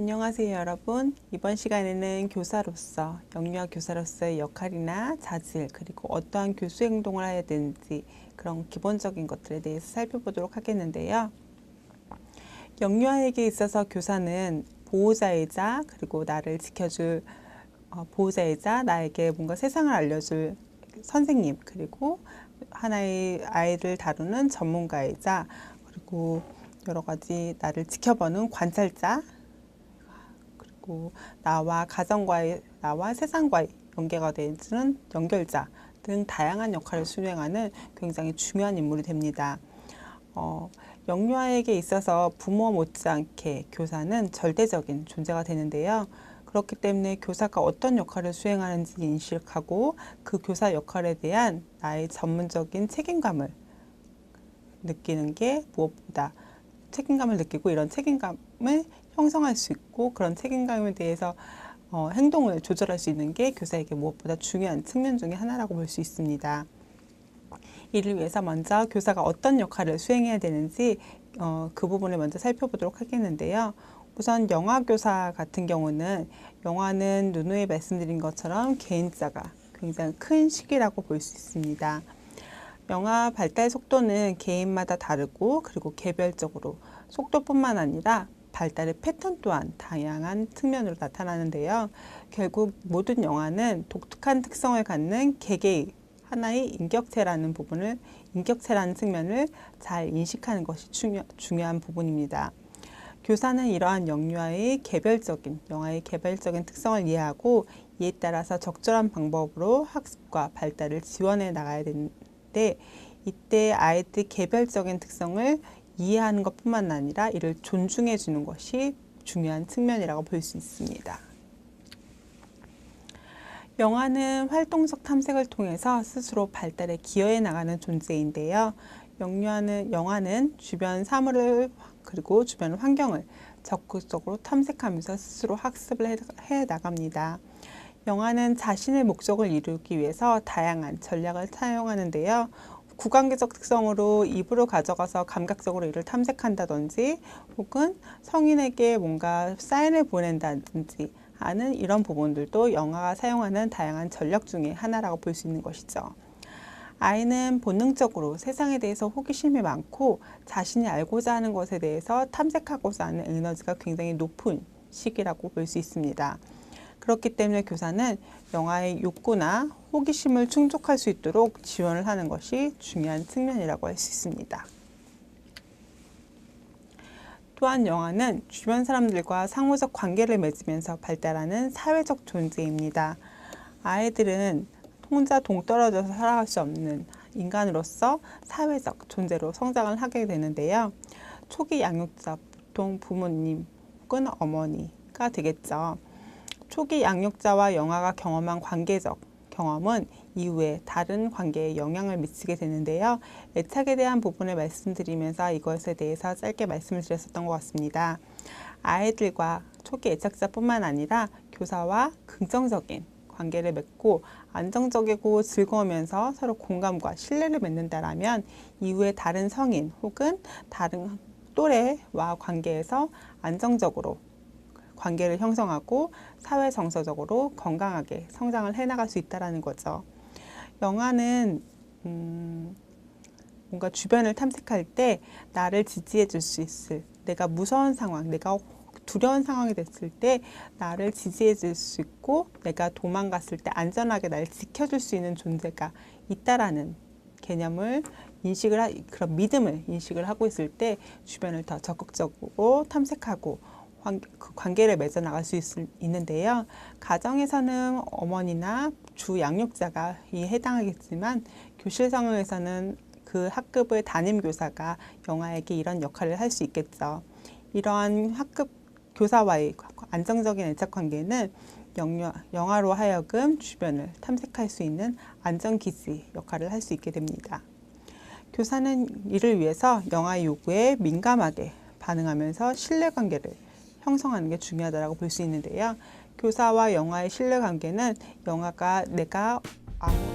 안녕하세요 여러분. 이번 시간에는 교사로서 영유아 교사로서의 역할이나 자질 그리고 어떠한 교수 행동을 해야 되는지 그런 기본적인 것들에 대해서 살펴보도록 하겠는데요. 영유아에게 있어서 교사는 보호자이자 그리고 나를 지켜줄 어, 보호자이자 나에게 뭔가 세상을 알려줄 선생님 그리고 하나의 아이를 다루는 전문가이자 그리고 여러 가지 나를 지켜보는 관찰자 그리고 나와 가정과의 나와 세상과의 연계가 되는 연결자 등 다양한 역할을 수행하는 굉장히 중요한 인물이 됩니다. 어, 영유아에게 있어서 부모 못지않게 교사는 절대적인 존재가 되는데요. 그렇기 때문에 교사가 어떤 역할을 수행하는지 인식하고 그 교사 역할에 대한 나의 전문적인 책임감을 느끼는 게 무엇보다 책임감을 느끼고 이런 책임감을 형성할 수 있고 그런 책임감에 대해서 어, 행동을 조절할 수 있는 게 교사에게 무엇보다 중요한 측면 중에 하나라고 볼 수 있습니다. 이를 위해서 먼저 교사가 어떤 역할을 수행해야 되는지 어, 그 부분을 먼저 살펴보도록 하겠는데요. 우선 영화 교사 같은 경우는 영화는 누누이 말씀드린 것처럼 개인자가 굉장히 큰 시기라고 볼 수 있습니다. 영화 발달 속도는 개인마다 다르고 그리고 개별적으로 속도뿐만 아니라 발달의 패턴 또한 다양한 측면으로 나타나는데요. 결국 모든 영화는 독특한 특성을 갖는 개개의 하나의 인격체라는 부분을 인격체라는 측면을 잘 인식하는 것이 중요, 중요한 부분입니다. 교사는 이러한 영유아의 개별적인 영화의 개별적인 특성을 이해하고 이에 따라서 적절한 방법으로 학습과 발달을 지원해 나가야 되 는데 이때 아이들 개별적인 특성을 이해하는 것뿐만 아니라 이를 존중해 주는 것이 중요한 측면이라고 볼 수 있습니다. 영화는 활동적 탐색을 통해서 스스로 발달에 기여해 나가는 존재인데요. 영유아는 영화는 주변 사물을 그리고 주변 환경을 적극적으로 탐색하면서 스스로 학습을 해, 해 나갑니다. 영화는 자신의 목적을 이루기 위해서 다양한 전략을 사용하는데요. 구강계적 특성으로 입으로 가져가서 감각적으로 이를 탐색한다든지 혹은 성인에게 뭔가 사인을 보낸다든지 하는 이런 부분들도 영화가 사용하는 다양한 전략 중의 하나라고 볼 수 있는 것이죠. 아이는 본능적으로 세상에 대해서 호기심이 많고 자신이 알고자 하는 것에 대해서 탐색하고자 하는 에너지가 굉장히 높은 시기라고 볼 수 있습니다. 그렇기 때문에 교사는 영아의 욕구나 호기심을 충족할 수 있도록 지원을 하는 것이 중요한 측면이라고 할 수 있습니다. 또한 영아는 주변 사람들과 상호적 관계를 맺으면서 발달하는 사회적 존재입니다. 아이들은 혼자 동떨어져서 살아갈 수 없는 인간으로서 사회적 존재로 성장을 하게 되는데요. 초기 양육자 보통 부모님 혹은 어머니가 되겠죠. 초기 양육자와 영아가 경험한 관계적 경험은 이후에 다른 관계에 영향을 미치게 되는데요. 애착에 대한 부분을 말씀드리면서 이것에 대해서 짧게 말씀을 드렸었던 것 같습니다. 아이들과 초기 애착자뿐만 아니라 교사와 긍정적인 관계를 맺고 안정적이고 즐거우면서 서로 공감과 신뢰를 맺는다라면 이후에 다른 성인 혹은 다른 또래와 관계에서 안정적으로 관계를 형성하고 사회 정서적으로 건강하게 성장을 해나갈 수 있다라는 거죠. 영화는 음, 뭔가 주변을 탐색할 때 나를 지지해 줄 수 있을 내가 무서운 상황, 내가 두려운 상황이 됐을 때 나를 지지해 줄 수 있고 내가 도망갔을 때 안전하게 날 지켜줄 수 있는 존재가 있다라는 개념을 인식을 하, 그런 믿음을 인식을 하고 있을 때 주변을 더 적극적으로 탐색하고 그 관계를 맺어 나갈 수 있, 있는데요. 가정에서는 어머니나 주 양육자가 이 해당하겠지만 교실 상황에서는 그 학급의 담임 교사가 영아에게 이런 역할을 할 수 있겠죠. 이러한 학급 교사와의 안정적인 애착 관계는 영아로 하여금 주변을 탐색할 수 있는 안전기지 역할을 할 수 있게 됩니다. 교사는 이를 위해서 영아의 요구에 민감하게 반응하면서 신뢰관계를 형성하는 게 중요하다고 볼 수 있는데요. 교사와 영아의 신뢰관계는 영아가 내가 아무